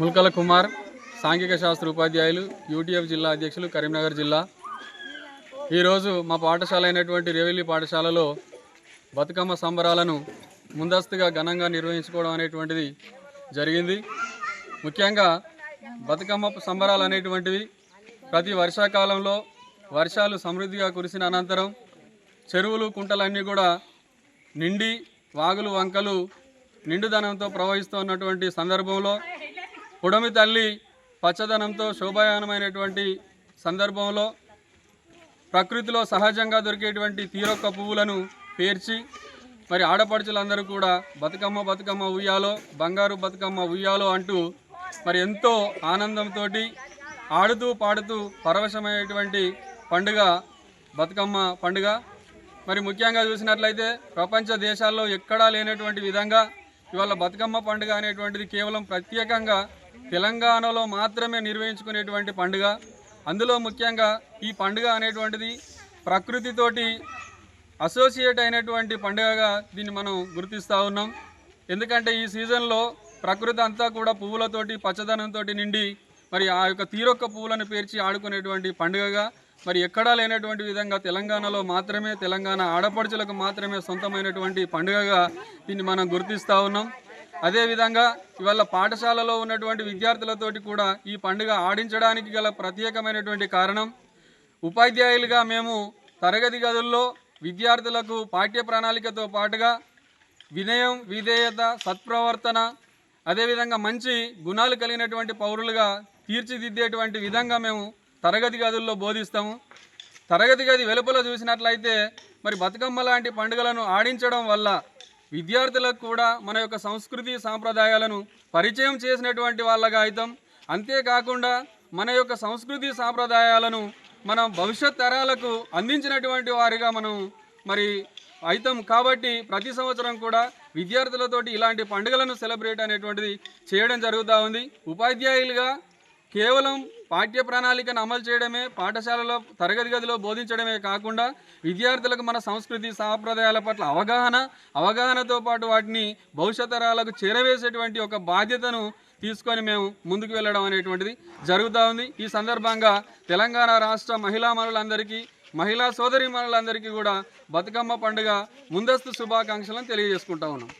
ముల్కల కుమార్ సాంఘిక శాస్త్ర ఉపాధ్యాయులు యూటీఎఫ్ జిల్లా అధ్యక్షులు కరీంనగర్ జిల్లా. ఈరోజు మా పాఠశాల అయినటువంటి రేవెల్లి పాఠశాలలో బతుకమ్మ సంబరాలను ముందస్తుగా ఘనంగా నిర్వహించుకోవడం అనేటువంటిది జరిగింది. ముఖ్యంగా బతుకమ్మ సంబరాలు అనేటువంటివి ప్రతి వర్షాకాలంలో వర్షాలు సమృద్ధిగా కురిసిన అనంతరం చెరువులు కుంటలన్నీ కూడా నిండి వాగులు వంకలు నిండుదనంతో ప్రవహిస్తున్నటువంటి సందర్భంలో పొడమి తల్లి పచ్చదనంతో శోభాయానమైనటువంటి సందర్భంలో ప్రకృతిలో సహజంగా దొరికేటువంటి తీరొక్క పువ్వులను పేర్చి మరి ఆడపడుచులందరూ కూడా బతుకమ్మ బతుకమ్మ ఉయ్యాలో బంగారు బతుకమ్మ ఉయ్యాలో అంటూ మరి ఎంతో ఆనందంతో ఆడుతూ పాడుతూ పరవశమైనటువంటి పండుగ బతుకమ్మ పండుగ. మరి ముఖ్యంగా చూసినట్లయితే ప్రపంచ దేశాల్లో ఎక్కడా లేనటువంటి విధంగా ఇవాళ బతుకమ్మ పండుగ అనేటువంటిది కేవలం ప్రత్యేకంగా తెలంగాణలో మాత్రమే నిర్వహించుకునేటువంటి పండుగ. అందులో ముఖ్యంగా ఈ పండుగ అనేటువంటిది ప్రకృతితోటి అసోసియేట్ అయినటువంటి పండుగగా దీన్ని మనం గుర్తిస్తూ ఉన్నాం. ఎందుకంటే ఈ సీజన్లో ప్రకృతి అంతా కూడా పువ్వులతోటి పచ్చదనంతో నిండి మరి ఆ యొక్క తీరొక్క పువ్వులను పేర్చి ఆడుకునేటువంటి పండుగగా. మరి ఎక్కడా లేనటువంటి విధంగా తెలంగాణలో మాత్రమే తెలంగాణ ఆడపడుచులకు మాత్రమే సొంతమైనటువంటి పండుగగా దీన్ని మనం గుర్తిస్తూ ఉన్నాం. అదేవిధంగా ఇవాళ పాఠశాలలో ఉన్నటువంటి విద్యార్థులతోటి కూడా ఈ పండుగ ఆడించడానికి గల ప్రత్యేకమైనటువంటి కారణం ఉపాధ్యాయులుగా మేము తరగతి గదుల్లో విద్యార్థులకు పాఠ్య ప్రణాళికతో పాటుగా వినయం విధేయత సత్ప్రవర్తన అదేవిధంగా మంచి గుణాలు కలిగినటువంటి పౌరులుగా తీర్చిదిద్దేటువంటి విధంగా మేము తరగతి గదుల్లో బోధిస్తాము. తరగతి గది వెలుపల చూసినట్లయితే మరి బతుకమ్మ లాంటి పండుగలను ఆడించడం వల్ల విద్యార్థులకు కూడా మన యొక్క సంస్కృతి సాంప్రదాయాలను పరిచయం చేసినటువంటి వాళ్ళగా అవుతాం అంతేకాకుండా మన యొక్క సంస్కృతి సాంప్రదాయాలను మనం భవిష్యత్ తరాలకు అందించినటువంటి వారిగా మనం మరి అవుతాం కాబట్టి ప్రతి సంవత్సరం కూడా విద్యార్థులతోటి ఇలాంటి పండుగలను సెలబ్రేట్ అనేటువంటిది చేయడం జరుగుతూ ఉంది. ఉపాధ్యాయులుగా కేవలం పాఠ్య ప్రణాళికను అమలు చేయడమే పాఠశాలలో తరగతి గదిలో బోధించడమే కాకుండా విద్యార్థులకు మన సంస్కృతి సాంప్రదాయాల పట్ల అవగాహన అవగాహనతో పాటు వాటిని భవిష్యత్ తరాలకు చేరవేసేటువంటి ఒక బాధ్యతను తీసుకొని మేము ముందుకు వెళ్ళడం అనేటువంటిది జరుగుతూ ఉంది. ఈ సందర్భంగా తెలంగాణ రాష్ట్ర మహిళా మనులందరికీ మహిళా సోదరి మనులందరికీ కూడా బతుకమ్మ పండుగ ముందస్తు శుభాకాంక్షలను తెలియజేసుకుంటా ఉన్నాం.